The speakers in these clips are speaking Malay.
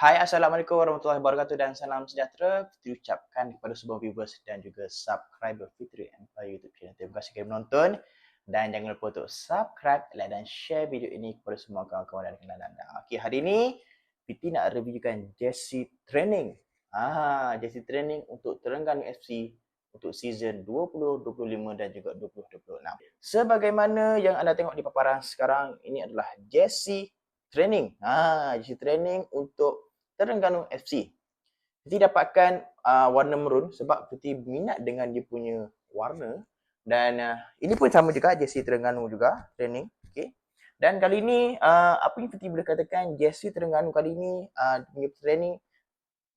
Hai Assalamualaikum warahmatullahi wabarakatuh dan salam sejahtera diucapkan kepada semua viewers dan juga subscriber Fitri Empire YouTube channel. Terima kasih kerana menonton dan jangan lupa untuk subscribe, like dan share video ini kepada semua kawan-kawan dan kenalan anda. Okey, hari ini Fitri nak reviewkan Jesse Training. Ah, Jesse Training untuk Terengganu FC untuk season 2025 dan juga 2026. Sebagaimana yang anda tengok di paparan sekarang, ini adalah Jesse Training. Ah, Jesse Training untuk Terengganu FC. Kita dapatkan uh, warna maroon sebab kita minat dengan dia punya warna dan uh, ini pun sama juga jersey Terengganu juga training. Okay. Dan kali ini uh, apa yang kita boleh katakan jersey Terengganu kali ini uh, punya training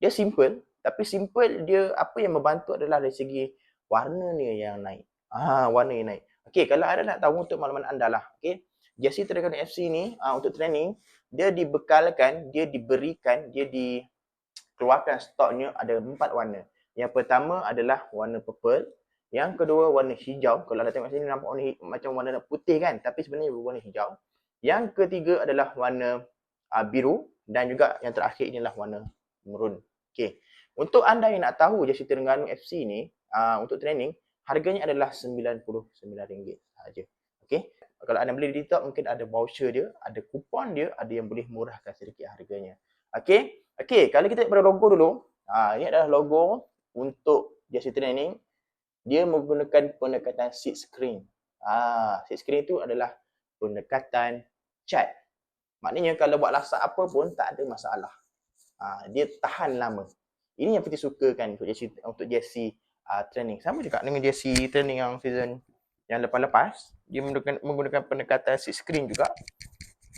dia simple tapi simple dia apa yang membantu adalah dari segi warna ni yang naik. Ah warna yang naik. Okey kalau ada nak tahu untuk makluman anda lah. Okey. Jersey Terengganu FC ni uh, untuk training dia dibekalkan, dia diberikan, dia dikeluarkan stoknya ada empat warna. Yang pertama adalah warna purple, yang kedua warna hijau. Kalau anda tengok sini nampak warna macam warna putih kan, tapi sebenarnya warna hijau. Yang ketiga adalah warna uh, biru dan juga yang terakhir inilah warna maroon. Okey. Untuk anda yang nak tahu jersey Terengganu FC ni uh, untuk training, harganya adalah RM99 sahaja. Okey kalau anda beli di TikTok mungkin ada voucher dia, ada kupon dia, ada yang boleh murahkan sedikit harganya. Okey. Okey, kalau kita pada logo dulu. Ha, ini adalah logo untuk jersey training. Dia menggunakan pendekatan seat screen. Ah, ha, seat screen itu adalah pendekatan cat. Maknanya kalau buat lasak apa pun tak ada masalah. Ha, dia tahan lama. Ini yang kita sukakan untuk jersey untuk jersey uh, training. Sama juga dengan jersey training yang season yang lepas-lepas dia menggunakan, menggunakan pendekatan seat screen juga.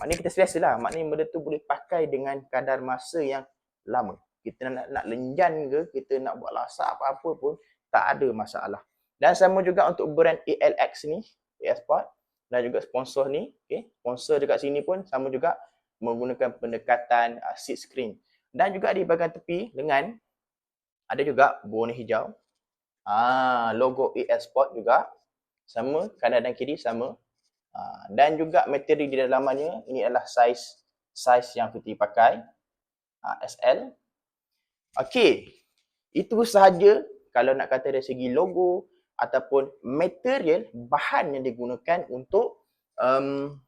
Maknanya kita selesa lah maknanya benda tu boleh pakai dengan kadar masa yang lama. Kita nak, nak lenjan ke kita nak buat lasak apa-apa pun tak ada masalah. Dan sama juga untuk brand ALX ni AS Sport dan juga sponsor ni okay. sponsor dekat sini pun sama juga menggunakan pendekatan uh, seat screen. Dan juga di bahagian tepi lengan ada juga warna hijau. Ah logo AS Sport juga sama kanan dan kiri sama. Uh, dan juga materi di dalamannya ini adalah saiz saiz yang kita pakai. Uh, ah, SL okey. Itu sahaja kalau nak kata dari segi logo ataupun material bahan yang digunakan untuk um,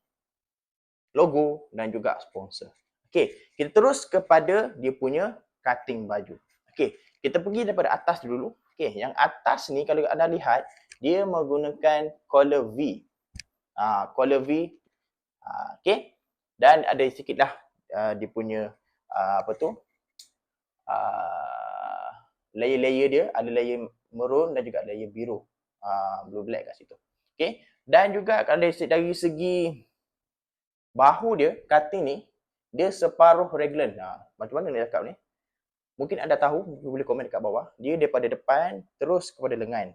logo dan juga sponsor. Okey kita terus kepada dia punya cutting baju. Okey kita pergi daripada atas dulu okey yang atas ni kalau anda lihat dia menggunakan collar V. Ah, collar V. Ah, okay. Dan ada sikitlah uh, dia punya uh, apa tu? Uh, layer-layer dia ada layer maroon dan juga layer biru. Uh, blue black kat situ. Okay. Dan juga kalau dari, dari segi bahu dia, cutting ni, dia separuh raglan. Ha, macam mana dia cakap ni? Mungkin anda tahu, boleh komen dekat bawah. Dia daripada depan terus kepada lengan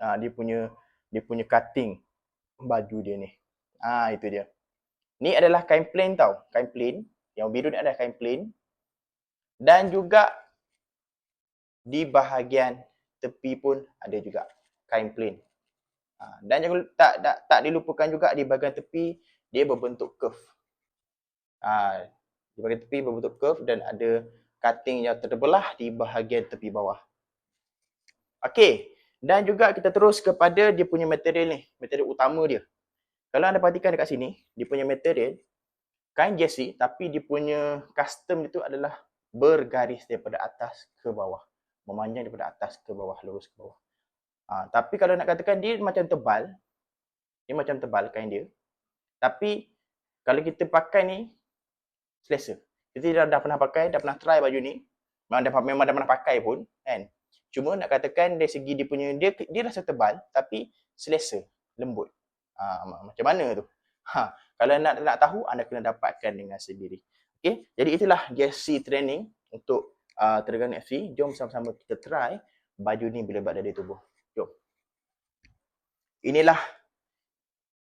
uh, dia punya dia punya cutting baju dia ni. Ah uh, itu dia. Ni adalah kain plain tau, kain plain. Yang biru ni adalah kain plain. Dan juga di bahagian tepi pun ada juga kain plain. Uh, dan jangan tak, tak tak dilupakan juga di bahagian tepi dia berbentuk curve. Uh, di bahagian tepi berbentuk curve dan ada cutting yang terbelah di bahagian tepi bawah. Okey, dan juga kita terus kepada dia punya material ni, material utama dia. Kalau anda perhatikan dekat sini, dia punya material kain jersey tapi dia punya custom itu adalah bergaris daripada atas ke bawah. Memanjang daripada atas ke bawah, lurus ke bawah. Ha, tapi kalau nak katakan dia macam tebal, dia macam tebal kain dia. Tapi kalau kita pakai ni, selesa. Kita dah, dah pernah pakai, dah pernah try baju ni. Memang dah, memang dah pernah pakai pun. Kan? Cuma nak katakan dari segi dia punya dia dia rasa tebal tapi selesa, lembut. Ha, macam mana tu? Ha, kalau nak nak tahu anda kena dapatkan dengan sendiri. Okey, jadi itulah jersey training untuk uh, Terengganu FC. Jom sama-sama kita try baju ni bila buat dari tubuh. Jom. Inilah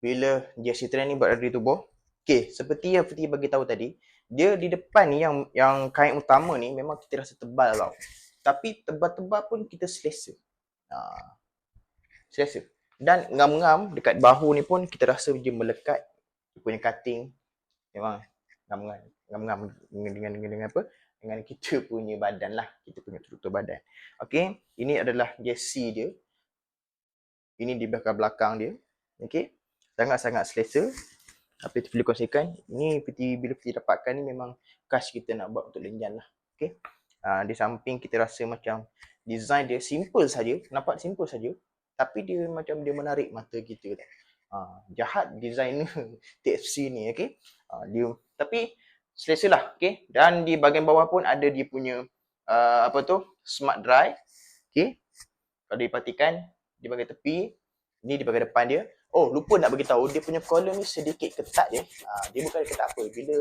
bila jersey training buat dari tubuh. Okey, seperti yang Fiti bagi tahu tadi, dia di depan ni yang yang kain utama ni memang kita rasa tebal tau. Tapi tebal-tebal pun kita selesa. Ha. Selesa. Dan ngam-ngam dekat bahu ni pun kita rasa dia melekat. Dia punya cutting. Memang ngam-ngam. Ngam-ngam dengan, dengan, dengan, dengan apa? dengan kita punya badan lah. Kita punya struktur badan. Okay. Ini adalah jersey dia. Ini di belakang-belakang dia. Okay. Sangat-sangat selesa. Apa itu perlu kongsikan. Ini peti, bila peti dapatkan ni memang khas kita nak buat untuk lenjan lah. Okay. Uh, di samping kita rasa macam design dia simple saja. Nampak simple saja. Tapi dia macam dia menarik mata kita. Uh, jahat designer TFC ni. Okay. Uh, dia, tapi selesa lah. Okay. Dan di bahagian bawah pun ada dia punya uh, apa tu smart dry. Okay. Kalau diperhatikan di bahagian tepi, ni di bahagian depan dia. Oh, lupa nak bagi tahu dia punya collar ni sedikit ketat je. Uh, dia bukan ketat apa. Bila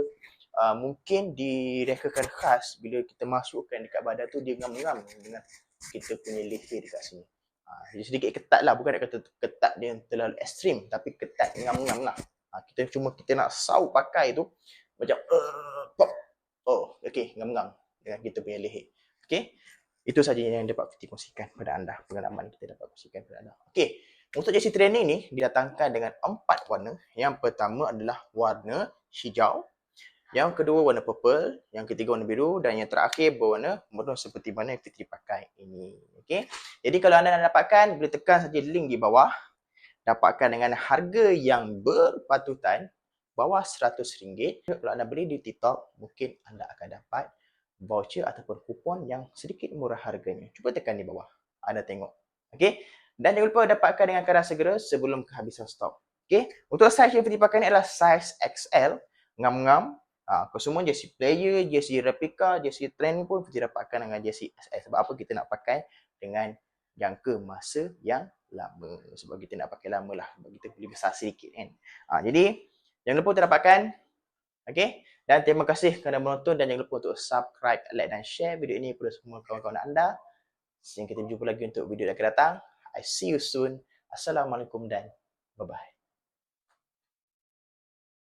uh, mungkin direkakan khas bila kita masukkan dekat badan tu dia ngam-ngam dengan kita punya leher dekat sini. Uh, jadi sedikit ketat lah. Bukan nak kata ketat dia terlalu ekstrim. Tapi ketat ngam-ngam lah. Uh, kita cuma kita nak sau pakai tu macam uh, pop. Oh, okay, ngam-ngam dengan kita punya leher. Okay, itu saja yang dapat kita kongsikan kepada anda. Pengalaman kita dapat kongsikan kepada anda. Okay, untuk jersey training ni didatangkan dengan empat warna. Yang pertama adalah warna hijau. Yang kedua warna purple, yang ketiga warna biru dan yang terakhir berwarna merah seperti mana yang Fitri pakai ini. Okay. Jadi kalau anda nak dapatkan, boleh tekan saja link di bawah. Dapatkan dengan harga yang berpatutan bawah RM100. Kalau anda beli di TikTok, mungkin anda akan dapat voucher ataupun kupon yang sedikit murah harganya. Cuba tekan di bawah. Anda tengok. Okey. Dan jangan lupa dapatkan dengan kadar segera sebelum kehabisan stok. Okey. Untuk saiz yang Fiti pakai ni adalah saiz XL. Ngam-ngam. Ha, semua jersey player, jersey replika, jersey training pun Fiti dapatkan dengan jersey XL. Sebab apa kita nak pakai dengan jangka masa yang lama. Sebab kita nak pakai lama lah. Sebab kita boleh besar sedikit kan. Ha, jadi, Jangan lupa untuk dapatkan. Okay. Dan terima kasih kerana menonton dan jangan lupa untuk subscribe, like dan share video ini kepada semua kawan-kawan anda. Sehingga kita jumpa lagi untuk video yang akan datang. I see you soon. Assalamualaikum dan bye-bye.